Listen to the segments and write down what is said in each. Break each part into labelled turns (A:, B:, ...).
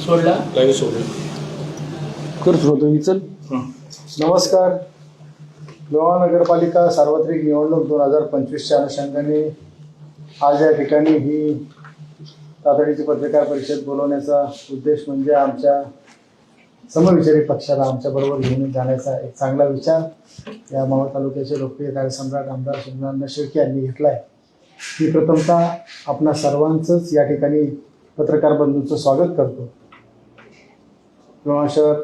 A: सोडला?
B: लाईव्ह सोडलं.
C: करत होतो मी चल
D: नमस्कार. लोहा नगरपालिका सार्वत्रिक निवडणूक दोन हजार पंचवीसच्या अनुषंगाने आज या ठिकाणी ही तातडीची पत्रकार परिषद बोलवण्याचा उद्देश म्हणजे आमच्या समविचारी पक्षाला आमच्याबरोबर घेऊन जाण्याचा एक चांगला विचार. या मावळ तालुक्याचे लोकप्रिय कार्यसम्राट आमदार सुज्ञान शेळके यांनी घेतला आहे मी प्रथमतः आपणा सर्वांचंच या ठिकाणी पत्रकार बंधूंचं स्वागत करतो. किंवा शरद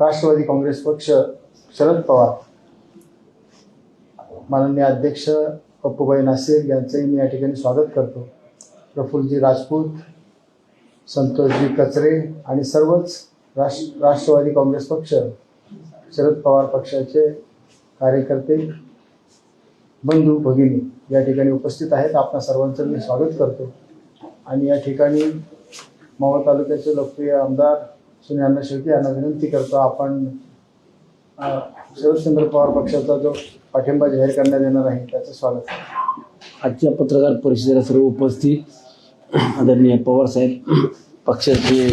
D: राष्ट्रवादी काँग्रेस पक्ष शरद पवार. माननीय अध्यक्ष पप्पूबाई नासिर यांचंही मी या ठिकाणी स्वागत करतो. प्रफुल्लजी राजपूत संतोषजी कचरे आणि सर्वच राष्ट्र राष्ट्रवादी काँग्रेस पक्ष शरद पवार पक्षाचे कार्यकर्ते बंधू भगिनी या ठिकाणी उपस्थित आहेत. आपणा सर्वांचं मी स्वागत करतो. आणि या ठिकाणी मावळ तालुक्याचे लोकप्रिय आमदार सुनील शेळके यांना विनंती करतो आपण शरदचंद्र पवार पक्षाचा जो पाठिंबा जाहीर करण्यात येणार आहे त्याचं स्वागत.
C: आजच्या पत्रकार परिषदेला सर्व उपस्थित आदरणीय पवार साहेब पक्षाचे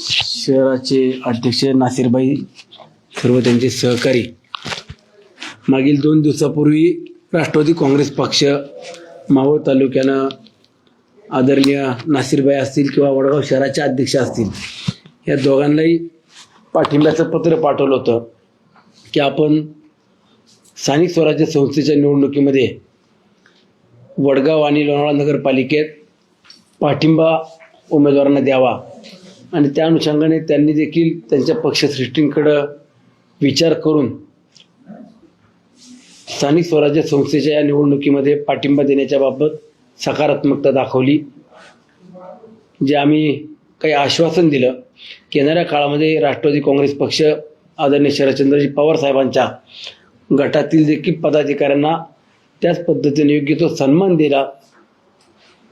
C: शहराचे अध्यक्ष नासिरबाई सर्व त्यांचे सहकारी. मागील दोन दिवसापूर्वी राष्ट्रवादी काँग्रेस पक्ष मावळ तालुक्यानं आदरणीय नासिरबाई असतील किंवा वडगाव शहराचे अध्यक्ष असतील या दोघांनाही पाठिंब्याचं पत्र पाठवलं होतं की आपण स्थानिक स्वराज्य संस्थेच्या निवडणुकीमध्ये वडगाव आणि लोणावळा नगरपालिकेत पाठिंबा उमेदवारांना द्यावा. आणि त्या अनुषंगाने त्यांनी देखील त्यांच्या पक्षश्रेष्ठींकडं विचार करून स्थानिक स्वराज्य संस्थेच्या या निवडणुकीमध्ये पाठिंबा देण्याच्या बाबत सकारात्मकता दाखवली जे आम्ही काही आश्वासन दिलं. की येणाऱ्या काळामध्ये राष्ट्रवादी काँग्रेस पक्ष आदरणीय शरदचंद्रजी पवार साहेबांच्या गटातील देखील पदाधिकाऱ्यांना त्याच पद्धतीने योग्य तो सन्मान दिला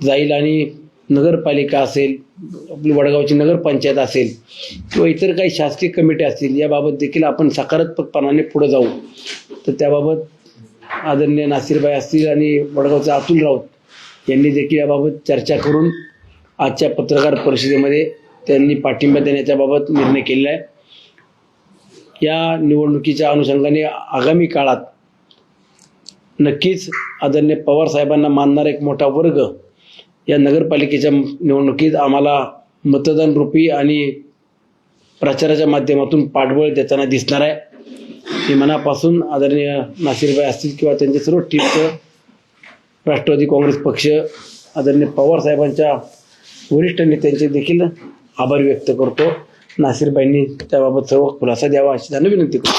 C: जाईल आणि नगरपालिका असेल आपली वडगावची नगरपंचायत असेल किंवा इतर काही शासकीय कमिटी असतील याबाबत देखील आपण सकारात्मकपणाने पुढे जाऊ. तर त्याबाबत आदरणीय नासिरबाई असतील आणि वडगावचा अतुल राऊत यांनी देखील याबाबत चर्चा करून आजच्या पत्रकार परिषदेमध्ये त्यांनी पाठिंबा देण्याच्या बाबत निर्णय केलेला आहे. या निवडणुकीच्या अनुषंगाने आगामी काळात नक्कीच आदरणीय पवार साहेबांना मानणारा एक मोठा वर्ग या नगरपालिकेच्या निवडणुकीत आम्हाला मतदान रूपी आणि प्रचाराच्या माध्यमातून पाठबळ देताना दिसणार आहे. मी मनापासून आदरणीय नासिरबाई असतील किंवा त्यांच्या सर्व टीमचं राष्ट्रवादी काँग्रेस पक्ष आदरणीय पवार साहेबांच्या वरिष्ठ नेत्यांचे देखील आभार व्यक्त करतो. नासिरबाईंनी त्याबाबत सर्व खुलासा द्यावा अशी त्यांना विनंती करतो.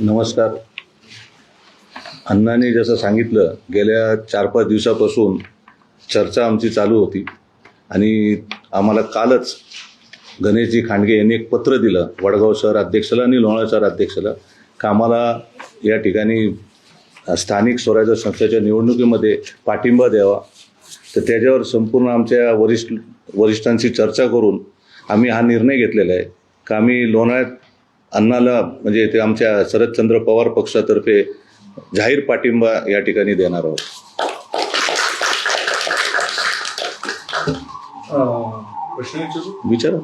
E: नमस्कार. अण्णांनी जसं सांगितलं गेल्या चार पाच दिवसापासून चर्चा आमची चालू होती आणि आम्हाला कालच गणेशजी खांडगे यांनी एक पत्र दिलं वडगाव शहर अध्यक्षाला आणि लोणावळा शहर अध्यक्षाला का आम्हाला या ठिकाणी स्थानिक स्वराज्य संस्थेच्या निवडणुकीमध्ये पाठिंबा द्यावा. तर त्याच्यावर संपूर्ण आमच्या वरिष्ठ वरिष्ठांशी चर्चा करून आम्ही हा निर्णय घेतलेला आहे. का आम्ही लोणाळ्यात अण्णाला म्हणजे ते आमच्या शरदचंद्र पवार पक्षातर्फे जाहीर पाठिंबा या ठिकाणी देणार आहोत.
B: प्रश्न विचारू.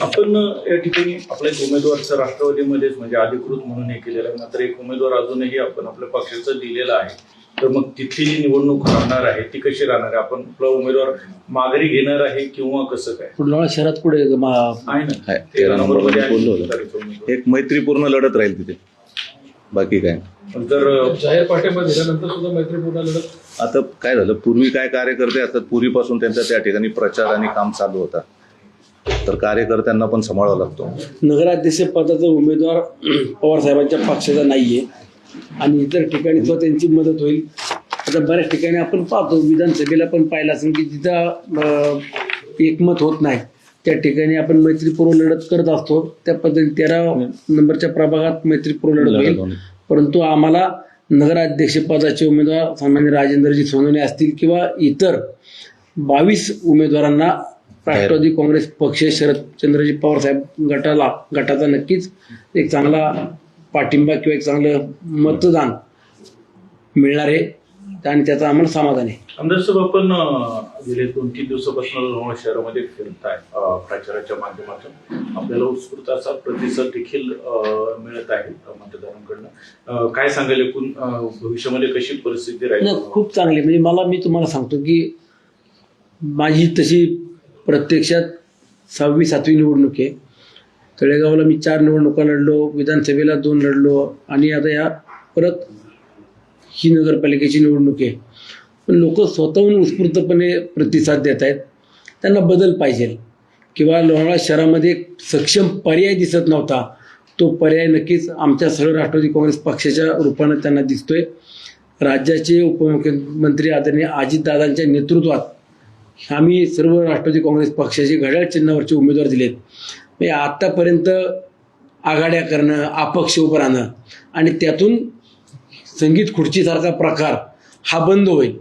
B: आपण या ठिकाणी आपल्या एक उमेदवारचं राष्ट्रवादीमध्येच म्हणजे अधिकृत म्हणून हे केलेलं आहे. मात्र एक उमेदवार अजूनही आपण आपल्या पक्षाचं दिलेला आहे. तर मग तिथली जी निवडणूक राहणार आहे ती कशी राहणार आहे? आपण आपला उमेदवार माघारी घेणार आहे किंवा कसं काय?
C: लोणावळा शहरात मा-
B: आहे ना.
E: तेरा
B: आहे. उमेदवाराचं उमेदवार.
E: एक मैत्रीपूर्ण लढत राहील तिथे. बाकी काय
B: जर
A: जाहीर पाठिंबा दिल्यानंतर सुद्धा मैत्रीपूर्ण लढत.
E: आता काय झालं? पूर्वी काय कार्यकर्ते असतात? पूर्वीपासून त्यांचा त्या ठिकाणी प्रचार आणि काम चालू होता. तर कार्यकर्त्यांना पण सांभाळावा लागतो.
C: नगराध्यक्ष पदाचा उमेदवार पवार साहेबांच्या पक्षाचा नाहीये. आणि इतर ठिकाणी सुद्धा त्यांची मदत होईल. आता बऱ्याच ठिकाणी आपण पाहतो विधानसभेला पण पाहिलं असेल की जिथं एकमत होत नाही. त्या ठिकाणी आपण मैत्रीपूर्व लढत करत असतो. त्या पद्धतीने तेरा नंबरच्या प्रभागात मैत्रीपूर्व लढत होईल. परंतु आम्हाला नगराध्यक्ष पदाचे उमेदवार सामान्य राजेंद्रजी सोनवणे असतील किंवा इतर बावीस उमेदवारांना राष्ट्रवादी काँग्रेस पक्ष शरदचंद्रजी पवार साहेब गटाला गटाचा नक्कीच एक चांगला पाठिंबा किंवा एक चांगलं मतदान मिळणार आहे. आणि त्याचं आम्हाला समाधान आहे.
B: आमदार साहेब आपण गेले दोन तीन दिवसापासून लोणार शहरामध्ये फिरताय प्रचाराच्या माध्यमातून. आपल्याला उत्स्फूर्त असा प्रतिसाद देखील मिळत आहे मतदारांकडनं. काय सांगाल एकूण भविष्यामध्ये कशी परिस्थिती राहील?
C: खूप चांगले म्हणजे मला मी तुम्हाला सांगतो की माझी तशी प्रत्यक्षात सहावी सातवी निवडणूक आहे. तळेगावला मी चार निवडणुका लढलो विधानसभेला दोन लढलो आणि आता या परत ही नगरपालिकेची निवडणूक आहे. पण लोक स्वतःहून उत्स्फूर्तपणे प्रतिसाद देत आहेत. त्यांना बदल पाहिजे. किंवा लोणावळा शहरामध्ये एक सक्षम पर्याय दिसत नव्हता. तो पर्याय नक्कीच आमच्या सरळ राष्ट्रवादी काँग्रेस पक्षाच्या रूपानं त्यांना दिसतोय. राज्याचे उपमुख्यमंत्री आदरणीय अजितदादांच्या नेतृत्वात आम्ही सर्व राष्ट्रवादी काँग्रेस पक्षाचे घड्याळ चिन्हावरचे उमेदवार दिलेत. म्हणजे आत्तापर्यंत आघाड्या करणं अपक्ष उभं राहणं आणि त्यातून संगीत खुर्चीसारखा प्रकार हा बंद होईल.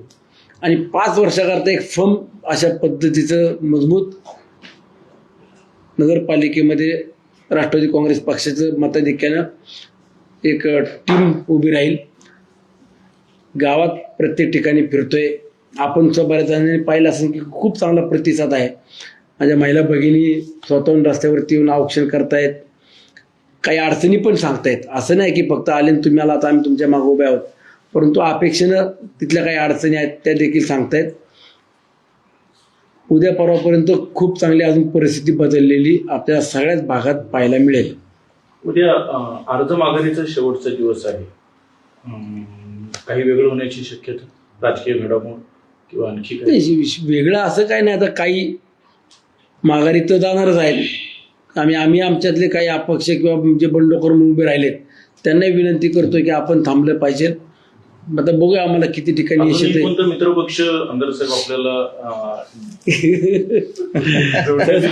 C: आणि पाच वर्षाकरता एक फर्म अशा पद्धतीचं मजबूत नगरपालिकेमध्ये राष्ट्रवादी काँग्रेस पक्षाचं मताधिक्यानं एक टीम उभी राहील. गावात प्रत्येक ठिकाणी फिरतोय. आपण बऱ्याच जणांनी पाहिलं असेल की खूप चांगला प्रतिसाद आहे. माझ्या महिला भगिनी स्वतःहून रस्त्यावरती येऊन औक्षण करतायत. काही अडचणी पण सांगतायत. असं नाही की फक्त आले आणि तुम्ही आला आता आम्ही तुमच्या मागे उभे आहोत. परंतु अपेक्षेनं तिथल्या काही अडचणी आहेत त्या देखील सांगतायत. उद्या परवापर्यंत खूप चांगली अजून परिस्थिती बदललेली आपल्या सगळ्याच भागात पाहायला मिळेल.
B: उद्या अर्ज माघारीचा शेवटचा दिवस आहे. काही वेगळं होण्याची शक्यता राजकीय घडामोड. किंवा आणखी काही
C: वेगळं असं काही नाही. आता काही माघारी तर जाणारच आहेत. आम्ही आम्ही आमच्यातले काही अपक्ष किंवा जे बंडखोर म्हणून उभे राहिलेत त्यांनाही विनंती करतोय की आपण थांबलं पाहिजे. आता बघूया आम्हाला किती ठिकाणी यश
B: अजूनही कोणता मित्रपक्ष आमदार साहेब आपल्याला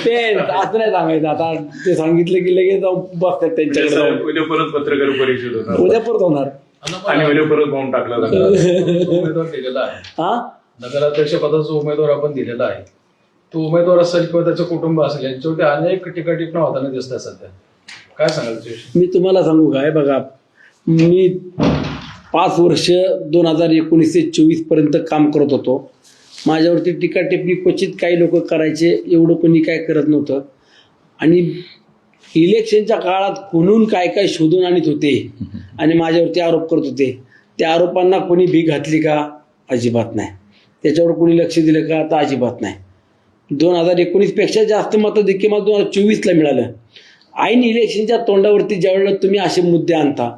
C: ते असं नाही सांगायचं. आता ते सांगितलं की लगेच जाऊन बसतात त्यांच्याकडे
B: उद्या
C: जाऊन
B: उद्या परत पत्रकार परिषद होणार.
C: उद्या परत होणार.
B: आणि उद्या परत पाहून टाकला जाणार.
A: उमेदवार दिलेला आहे.
C: हा?
A: नगराध्यक्ष पदाचा उमेदवार आपण दिलेला आहे. तो उमेदवार असेल किंवा त्याचं कुटुंब असेल यांच्यावरती अनेक टीका होताना दिसत आहे सध्या. काय सांगाल
C: मी तुम्हाला सांगू काय बघा मी पाच वर्ष दोन हजार एकोणीस ते चोवीसपर्यंत काम करत होतो. माझ्यावरती टीका टिप्पणी क्वचित काही लोक करायचे एवढं कोणी काय करत नव्हतं. आणि इलेक्शनच्या काळात कोणून काय काय शोधून आणत होते आणि माझ्यावरती आरोप करत होते त्या आरोपांना कोणी भी घातली का? अजिबात नाही. त्याच्यावर कोणी लक्ष दिलं का आता अजिबात नाही. दोन हजार एकोणीसपेक्षा जास्त मतं देखील मला दोन हजार चोवीसला मिळालं. ऐन इलेक्शनच्या तोंडावरती ज्यावेळेला तुम्ही असे मुद्दे आणता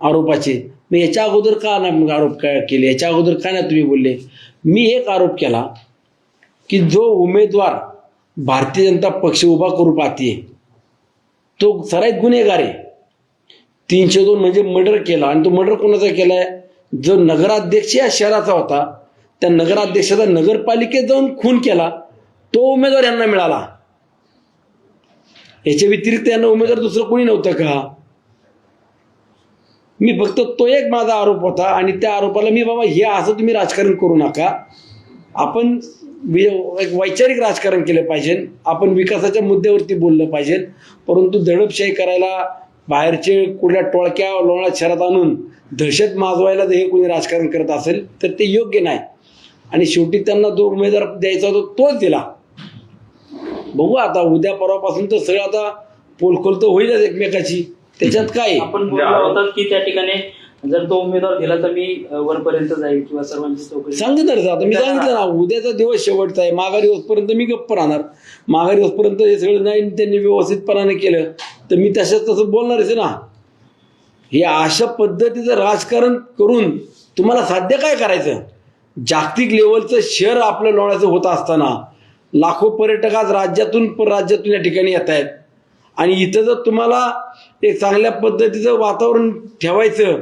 C: आरोपाचे मग याच्या अगोदर का नाही मग आरोप काय केले? याच्या अगोदर का नाही तुम्ही बोलले? मी एक आरोप केला की जो उमेदवार भारतीय जनता पक्ष उभा करू पाहते तो सराईत गुन्हेगार आहे. तीनशे दोन म्हणजे मर्डर केला आणि तो मर्डर कोणाचा केला आहे जो नगराध्यक्ष या शहराचा होता त्या नगराध्यक्षाचा नगरपालिकेत जाऊन खून केला तो उमेदवार यांना मिळाला. याच्या व्यतिरिक्त यांना उमेदवार दुसरं कोणी नव्हतं का? मी फक्त तो एक माझा आरोप होता आणि त्या आरोपाला मी बाबा हे असं तुम्ही राजकारण करू नका. आपण एक वैचारिक राजकारण केलं पाहिजे. आपण विकासाच्या मुद्द्यावरती बोललं पाहिजे. परंतु दडपशाही करायला बाहेरचे कुठल्या टोळक्या लोणा शहरात आणून दहशत माजवायला जर हे कोणी राजकारण करत असेल तर ते योग्य नाही. आणि शेवटी त्यांना जो उमेदवार द्यायचा होता तोच दिला. बघू आता उद्या परवापासून तर सगळं आता पोलखोल तर होईलच एकमेकाची त्याच्यात काय आहे?
F: आपण बोललो होतात की त्या ठिकाणी जर तो उमेदवार दिला तर मी वरपर्यंत जाईल किंवा सर्वांची चौकशी
C: सांगितलं आता मी सांगितलं ना उद्याचा दिवस शेवटचा आहे माघारी होतपर्यंत मी गप्प राहणार. माघारी होतपर्यंत हे सगळं नाही त्यांनी व्यवस्थितपणाने केलं तर मी तशाच तसं बोलणारच आहे ना. हे अशा पद्धतीचं राजकारण करून तुम्हाला साध्य काय करायचं? जागतिक लेवलचं शहर आपलं लोण्याचं होत असताना लाखो पर्यटक आज राज्यातून परराज्यातून या ठिकाणी येत आहेत. आणि इथं जर तुम्हाला एक चांगल्या पद्धतीचं वातावरण ठेवायचं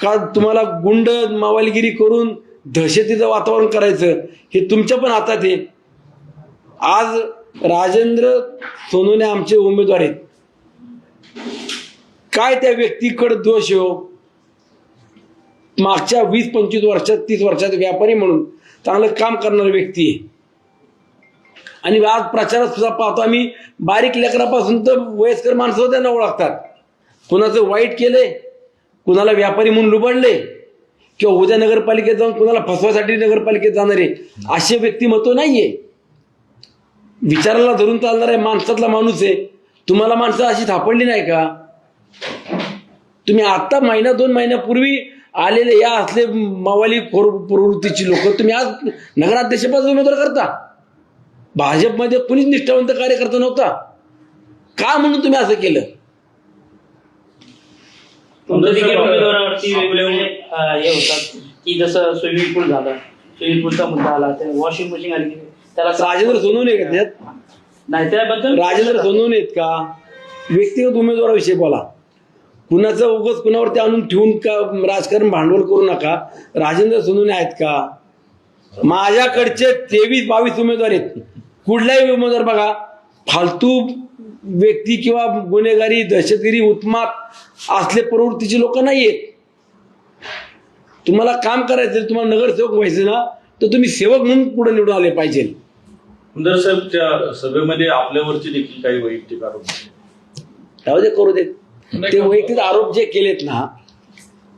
C: का तुम्हाला गुंड मावालगिरी करून दहशतीचं वातावरण करायचं? हे तुमच्या पण हातात आहे. आज राजेंद्र सोनूने आमचे उमेदवार आहेत. काय त्या व्यक्तीकडे दोष हो? मागच्या वीस पंचवीस वर्षात तीस वर्षात व्यापारी म्हणून चांगलं काम करणारी व्यक्ती आहे. आणि आज प्रचारात सुद्धा पाहतो आम्ही बारीक लेकरापासून तर वयस्कर माणसं त्यांना ओळखतात. कुणाचं वाईट केलंय कुणाला व्यापारी म्हणून लुबाडले? किंवा उद्या नगरपालिकेत जाऊन कुणाला फसवासाठी नगरपालिकेत जाणारे असे व्यक्तिमत्व नाहीये. विचाराला धरून चालणार आहे माणसातला माणूस आहे. तुम्हाला माणसं अशी सापडली नाही का? तुम्ही आता महिना दोन महिन्यापूर्वी आलेले या असले मावाली प्रवृत्तीची लोक तुम्ही आज नगराध्यक्षपद उमेदवार करता. भाजपमध्ये कुणीच निष्ठावंत कार्यकर्ता नव्हता. का म्हणून तुम्ही असं केलं?
F: उमेदवारावरती वेगवेगळे अं, हे होतात. की जसं स्विमिंग पूल झालं. स्विमिंग पूलचा मुद्दा आला ते वॉशिंग मशीन आली की त्याला
C: राजेंद्र सोनवणे का त्यात?
F: नाही त्याबद्दल
C: राजेंद्र सोनवणे आहेत का? व्यक्तिगत उमेदवाराविषयी बोला. कुणाचं उगच कुणावरती आणून ठेवून का राजकारण भांडवल करू नका? राजेंद्र सोनवणे आहेत का? माझ्याकडचे तेवीस बावीस उमेदवार आहेत. कुठलाही उमेदवार बघा फालतू व्यक्ती किंवा गुन्हेगारी दहशतगिरी उत्मात असले प्रवृत्तीची लोक नाही आहेत तुम्हाला काम करायचं तुम्हाला नगरसेवक व्हायचं ना तर तुम्ही सेवक म्हणून पुढे निवडून आले पाहिजे.
B: सुंदर साहेब त्या सभेमध्ये आपल्यावरती देखील काही वैयक्तिक आरोप
C: दे करू देत ते वैयक्तिक आरोप जे केलेत ना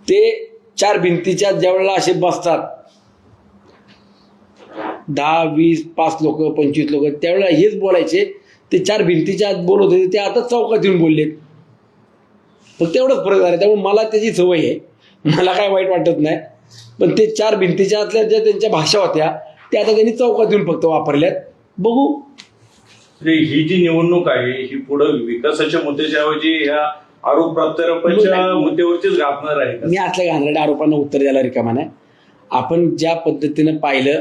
C: ते चार भिंतीच्या ज्या वेळेला असे बसतात दहा वीस पाच लोक पंचवीस लोक त्यावेळेला हेच बोलायचे ते चार भिंतीच्या आत बोलत होते ते आता चौकात येऊन बोललेत फक्त एवढंच फरक झाला. त्यामुळे मला त्याची सवय आहे. मला काय वाईट वाटत नाही. पण ते चार भिंतीच्या आतल्या ज्या त्यांच्या भाषा होत्या त्या आता त्यांनी चौकात येऊन फक्त वापरल्यात. बघू.
B: ही जी निवडणूक आहे ही पुढे विकासाच्या मुद्द्याच्या ऐवजी ह्या आरोप मुद्द्यावरतीच गाभणार आहे?
C: मी असल्या घाणेरड्या आरोपांना उत्तर द्यायला रिकामा नाही. आपण ज्या पद्धतीनं पाहिलं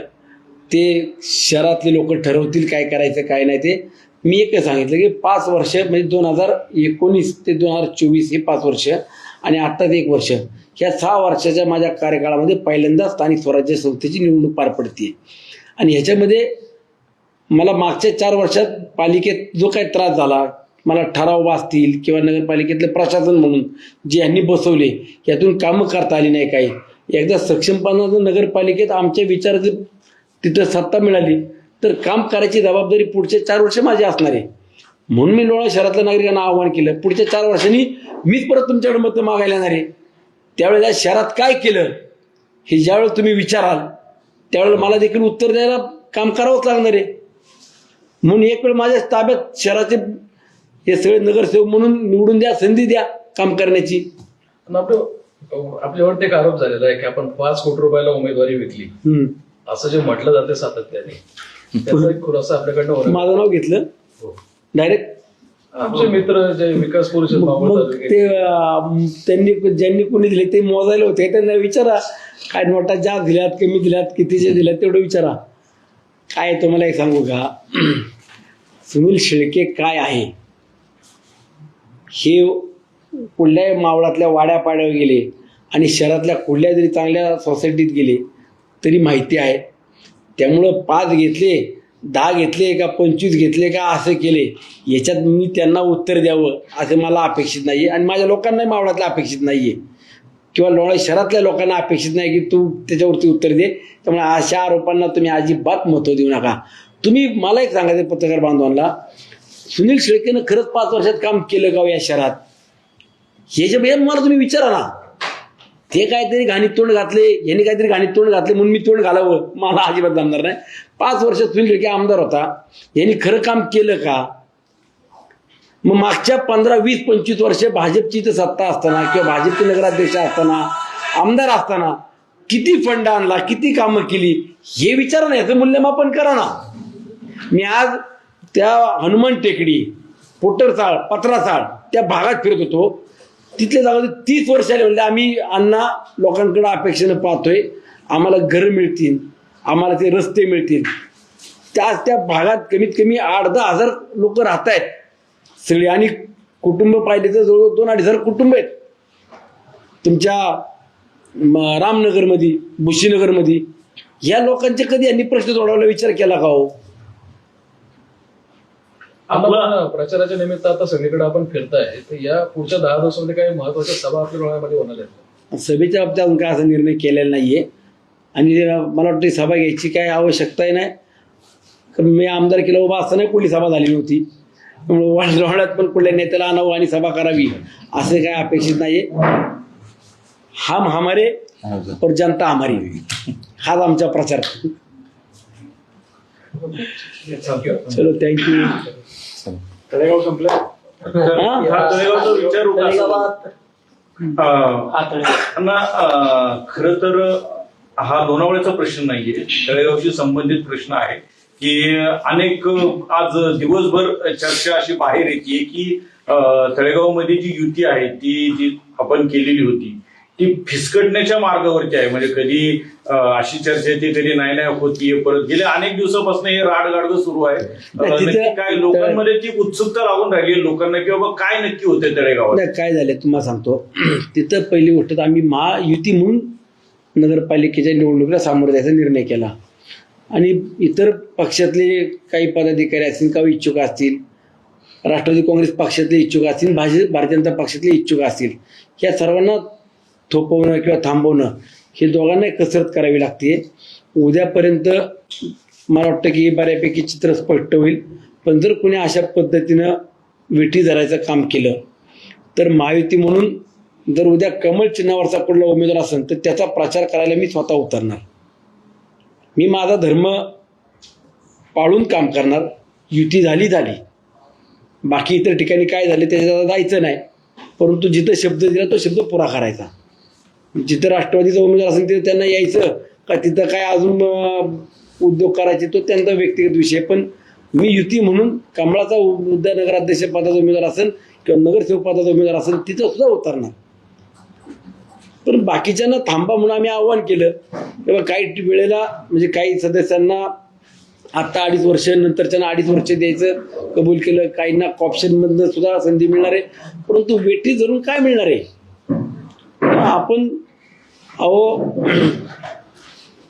C: ते शहरातले लोक ठरवतील काय करायचं काय नाही ते. मी एकच सांगितलं की पाच वर्ष म्हणजे दोन हजार एकोणीस ते दोन हजार चोवीस हे पाच वर्ष आणि आत्ताच एक वर्ष. ह्या सहा वर्षाच्या माझ्या कार्यकाळामध्ये पहिल्यांदा स्थानिक स्वराज्य संस्थेची निवडणूक पार पडते आणि ह्याच्यामध्ये मला मागच्या चार वर्षात पालिकेत जो काही त्रास झाला मला ठराव वाचतील किंवा नगरपालिकेतलं प्रशासन म्हणून जे यांनी बसवले यातून कामं करता आली नाही काही. एकदा सक्षमपणा नगरपालिकेत आमच्या विचाराचं तिथं सत्ता मिळाली. तर काम करायची जबाबदारी पुढच्या चार वर्ष माझी असणार आहे. म्हणून मी लोळा शहरातल्या नागरिकांना आव्हान केलं. पुढच्या चार वर्षांनी मीच परत तुमच्याकडे मतं मागायला येणार आहे. त्यावेळेला शहरात काय केलं हे ज्यावेळेला तुम्ही विचाराल त्यावेळेला मला देखील उत्तर द्यायला काम करावंच लागणार आहे. म्हणून एक वेळ माझ्या ताब्यात शहराचे हे सगळे नगरसेवक म्हणून निवडून द्या संधी द्या काम करण्याची.
A: आणि आपलं आपल्यावरती एक आरोप झालेला आहे की आपण पाच कोटी रुपयाला उमेदवारी विकली. असं जे म्हटलं जाते सातत्याने. त्याचा एक खुलासा आपल्याकडनं होणार.
C: माझं नाव घेतलं.
A: हो.
C: डायरेक्ट
A: आमचे मित्र जे विकास मावळ
C: मग
A: तालुक्यात,
C: ते अं, त्यांनी ज्यांनी कोणी दिले ते मोजायला होते. त्यांना विचारा काय नोटा ज्या दिल्यात कमी दिल्यात कितीचे दिल्यात तेवढं विचारा. काय आहे तुम्हाला एक सांगू का? सुनील शेळके काय आहे? हे कुठल्याही मावळातल्या वाड्यापाड्यावर गेले आणि शहरातल्या कुठल्या जरी चांगल्या सोसायटीत गेले तरी माहिती आहे. त्यामुळं पाच घेतले दहा घेतले का पंचवीस घेतले का असं केले. याच्यात मी त्यांना उत्तर द्यावं असं मला अपेक्षित नाही आहे आणि माझ्या लोकांनाही मावळातलं अपेक्षित नाही आहे किंवा लोणा शहरातल्या लोकांना अपेक्षित नाही की तू त्याच्यावरती उत्तर दे. त्यामुळे अशा आरोपांना तुम्ही अजिबात महत्त्व देऊ नका. तुम्ही मला एक सांगायचं पत्रकार बांधवांना. सुनील शेळकेनं खरंच पाच वर्षात काम केलं का हो या शहरात? हे जे मला तुम्ही विचारा ना. ते काहीतरी घाणीत तोंड घातले यांनी काहीतरी घाणीत तोंड घातले म्हणून मी तोंड घालावं. मला अजिबात जमणार नाही. पाच वर्ष सुनील शेळके आमदार होता. यांनी खरं काम केलं का? मग मागच्या पंधरा वीस पंचवीस वर्ष भाजपची इथं सत्ता असताना किंवा भाजपचे नगराध्यक्ष असताना आमदार असताना किती फंड आणला किती कामं केली हे विचारा ना याचं मूल्यमापन करा ना. मी आज त्या हनुमान टेकडी पोटरचाळ पत्रासाळ त्या भागात फिरत होतो. तिथल्या जागा तीस वर्ष आले म्हणजे आम्ही अण्णा लोकांकडे अपेक्षेनं पाहतोय. आम्हाला घरं मिळतील. आम्हाला ते रस्ते मिळतील. त्या त्या भागात कमीत कमी आठ दहा हजार लोक राहत आहेत. सगळी आणि कुटुंब पाहिले तर जवळ दोन अडीच हजार कुटुंब आहेत. तुमच्या रामनगरमध्ये बुशीनगरमध्ये या लोकांचे कधी यांनी प्रश्न सोडवायला विचार केला का हो?
B: आपला-
A: प्रचाराच्या निमित्त आता सगळीकडे आपण फिरताय. तर या पुढच्या दहा दिवसामध्ये काही महत्त्वाच्या सभा आपल्या डोळ्यामध्ये होणार आहेत
C: सभेच्या बाबतीत अजून काय असा निर्णय केलेला नाहीये. आणि मला वाटतं सभा घ्यायची काय आवश्यकताही नाही. कारण मी आमदार केला उभा असताना कुठली सभा झाली नव्हती. लोणावळ्यात पण कुठल्या नेत्याला आणावं आणि सभा करावी असं काय अपेक्षित नाहीये. हम हमारे और जनता हमारी. हाच आमचा प्रचार. चलो थँक्यू
A: तळेगाव संपलं
B: हा तळेगावचा विचार होता असा. अं,
F: आता
B: अण्णा खर तर हा लोणावळ्याचा प्रश्न नाहीये. तळेगावशी संबंधित प्रश्न आहे. की अनेक आज दिवसभर चर्चा अशी बाहेर येते की अं, तळेगावमध्ये जी युती आहे ती जी आपण केलेली होती ती फिसकटण्याच्या मार्गावरती आहे. म्हणजे कधी अशी चर्चा येते कधी नाही नाही होतीये परत गेल्या अनेक दिवसापासून हे राडगाडग सुरू आहे. नक्की काय लोकांमध्ये ती उत्सुकता लागून राहिली लोकांना की बाबा काय नक्की होते तळेगावात?
C: काय झालं तुम्हाला सांगतो. तिथं पहिली गोष्ट तर आम्ही महायुती म्हणून नगरपालिकेच्या निवडणुकीला सामोरं जायचा निर्णय केला. आणि इतर पक्षातले काही पदाधिकारी असतील काही इच्छुक असतील राष्ट्रवादी काँग्रेस पक्षातले इच्छुक असतील भाजप भारतीय जनता पक्षातले इच्छुक असतील या सर्वांना थोपवणं किंवा थांबवणं हे दोघांना कसरत करावी लागते. उद्यापर्यंत मला वाटतं की बऱ्यापैकी चित्र स्पष्ट होईल. पण जर कुणी अशा पद्धतीनं विठी धरायचं काम केलं तर महायुती म्हणून जर उद्या कमळ चिन्हावरचा कुठला उमेदवार असेल तर त्याचा प्रचार करायला मी स्वतः उतरणार. मी माझा धर्म पाळून काम करणार. युती झाली झाली. बाकी इतर ठिकाणी काय झाले त्याच्यात जायचं नाही. परंतु जिथं शब्द दिला तो शब्द पुरा करायचा. जिथं राष्ट्रवादीचा उमेदवार असेल तिथं त्यांना यायचं. का तिथं काय अजून उद्योग करायचे तो त्यांचा व्यक्तिगत विषय. पण मी युती म्हणून कमळाचा उ- नगराध्यक्ष पदाचा उमेदवार असेल किंवा नगरसेवक पदाचा उमेदवार असेल तिथं सुद्धा उतरणार. पण बाकीच्यांना थांबा म्हणून आम्ही आव्हान केलं. तेव्हा काही वेळेला म्हणजे काही सदस्यांना आत्ता अडीच वर्ष नंतरच्या अडीच वर्ष द्यायचं कबूल केलं. काहींना ऑप्शनमधनं सुद्धा संधी मिळणार आहे. परंतु वेटी जरूर काय मिळणार आहे? आपण अहो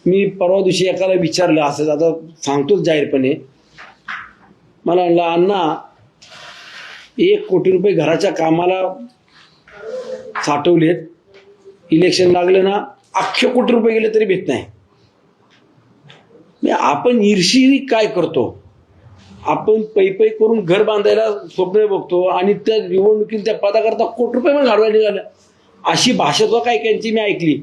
C: मी परवा दिवशी एकाला विचारलं असं आता सांगतोच जाहीरपणे. मला म्हणलं अण्णा एक कोटी रुपये घराच्या कामाला साठवलेत. इलेक्शन लागलं ना अख्खे कोटी रुपये गेले तरी भेट नाही. आपण ईर्षी काय करतो? आपण पै पै करून घर बांधायला स्वप्न बघतो आणि त्या निवडणुकीत त्या पदाकरता कोटी रुपये पण घालवायला निघाल्या. अशी भाषा जो काय त्यांची मी ऐकली.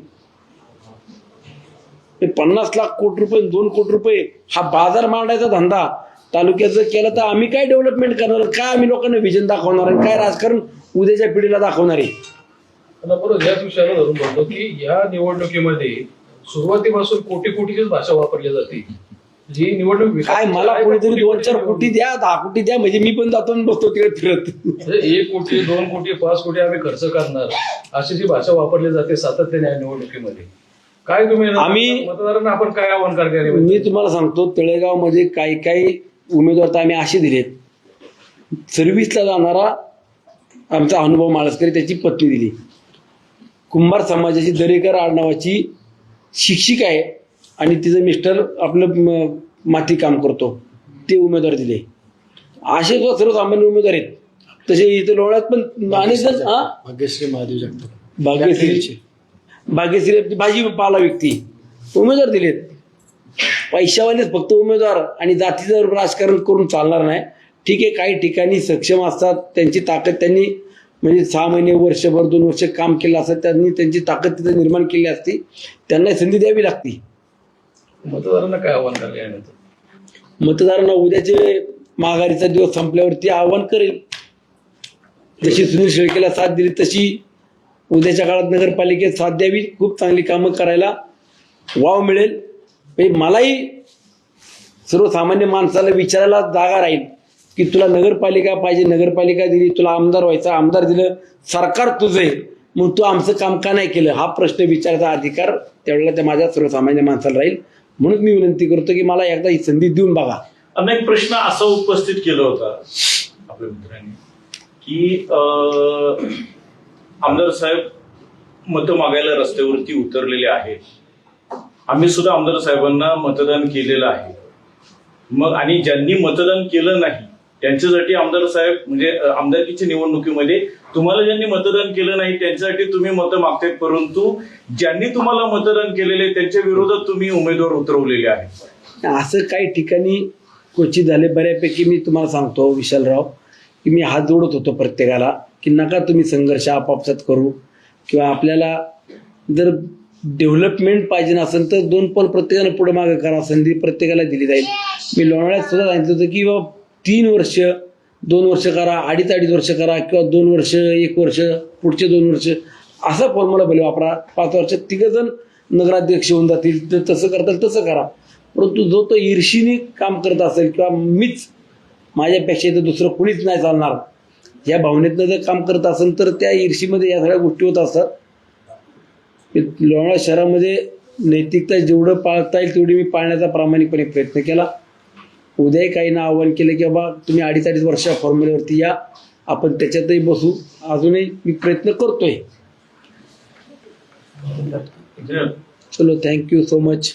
C: ते पन्नास लाख कोटी रुपये दोन कोटी रुपये हा बाजार मांडायचा धंदा तालुक्याचं केलं तर आम्ही काय डेव्हलपमेंट करणार? काय आम्ही लोकांना विजन दाखवणार आणि काय राजकारण उद्याच्या पिढीला दाखवणार आहे?
A: बरोबर याच विषयाला धरून बोलतो की या निवडणुकीमध्ये सुरुवातीपासून कोटी कोटीचीच भाषा वापरली जाते. जी निवडणूक
C: काय मला कोणीतरी दोन चार कोटी द्या दहा कोटी द्या म्हणजे मी पण जातो आणि बसतो तिकडे फिरत.
A: एक कोटी दोन कोटी पाच कोटी आम्ही खर्च करणार. अशी जी भाषा वापरली जाते सातत्याने या निवडणुकीमध्ये. काय तुम्ही
C: आम्ही-
A: मतदारांना आपण काय आव्हान करणार
C: मी तुम्हाला सांगतो तळेगावमध्ये काही काही उमेदवार तर आम्ही असे दिलेत. सर्व्हिसला जाणारा आमचा अनुभव माळसकरी त्याची पत्नी दिली. कुंभार समाजाची दरेकर आडनावाची शिक्षिका आहे. आणि तिचं मिस्टर आपलं माती काम करतो. ते उमेदवार दिले. असे जो सर्वसामान्य उमेदवार आहेत. तसे इथे लोळ्यात पण अनेक जण हा?
D: भाग्यश्री महादेव जगताप.
C: भाग्यश्री. भाग्यश्री आपली भाजीपाला व्यक्ती उमेदवार दिलेत. पैशावालेच फक्त उमेदवार आणि जातीचं राजकारण करून चालणार नाही. ठीक आहे काही ठिकाणी सक्षम असतात. त्यांची ताकद त्यांनी म्हणजे सहा महिने वर्षभर दोन वर्ष काम केलं असतं. त्यांनी त्यांची ताकद तिथे निर्माण केली असती. त्यांना संधी द्यावी लागती.
A: मतदारांना काय आव्हान करणार यानंतर
C: मतदारांना उद्याचे माघारीचा दिवस संपल्यावरती आव्हान करेल. जशी सुनील शेळकेला साथ दिली तशी उद्याच्या काळात नगरपालिकेत साथ द्यावी. खूप चांगली कामं करायला वाव मिळेल. म्हणजे मलाही सर्वसामान्य माणसाला विचारायला जागा राहील की तुला नगरपालिका पाहिजे नगरपालिका दिली तुला आमदार व्हायचं आमदार दिलं सरकार तुझं आहे. मग तू आमचं काम का नाही केलं? हा प्रश्न विचारायचा अधिकार त्यावेळेला त्या माझ्या सर्वसामान्य माणसाला राहील. म्हणून मी विनंती करतो की मला एकदा ही संधी देऊन बघा.
B: अनेक प्रश्न असा उपस्थित केला होता आपल्या मित्रांनी की आमदार साहेब मतं मागायला रस्त्यावरती उतरलेले आहेत. आम्ही सुद्धा आमदार साहेबांना मतदान केलेलं आहे. मग आणि ज्यांनी मतदान केलं नाही त्यांच्यासाठी आमदार साहेब म्हणजे आमदारकीच्या निवडणुकीमध्ये तुम्हाला ज्यांनी मतदान केलं नाही त्यांच्यासाठी तुम्ही मतं मागतायत परंतु ज्यांनी तुम्हाला मतदान केलेले त्यांच्या विरोधात तुम्ही उमेदवार उतरवलेले आहेत.
C: असं काही ठिकाणी क्वचित झाले. बऱ्यापैकी मी तुम्हाला सांगतो विशालराव की मी हात जोडत होतो प्रत्येकाला की नका तुम्ही संघर्ष आपापसात करू. किंवा आपल्याला जर डेव्हलपमेंट पाहिजे असेल तर दोन पण प्रत्येकाने पुढे मागे करा. संधी प्रत्येकाला दिली जाईल. मी लोणावळ्यात सुद्धा सांगितलं होतं की बाबा तीन वर्ष दोन वर्ष करा अडीच अडीच वर्ष करा किंवा दोन वर्ष एक वर्ष पुढचे दोन वर्ष असा फॉर्म्युला भले वापरा. पाच वर्ष तिघ जण नगराध्यक्ष होऊन जातील तर तसं करताल तसं करा. परंतु जो तो ईर्षीने काम करत असेल किंवा मीच माझ्यापेक्षा इथं दुसरं कुणीच नाही चालणार या भावनेतनं जर काम करत असेल तर त्या ईर्षीमध्ये या सगळ्या गोष्टी होत असतात. लोणावळा शहरामध्ये नैतिकता जेवढं पाळता येईल तेवढी मी पाळण्याचा प्रामाणिकपणे प्रयत्न केला. उद्याही काहींना आव्हान केलं की बाबा तुम्ही अडीच अडीच वर्षा फॉर्म्युल्यावरती या. आपण त्याच्यातही बसू. अजूनही मी प्रयत्न करतोय. चलो थँक्यू सो मच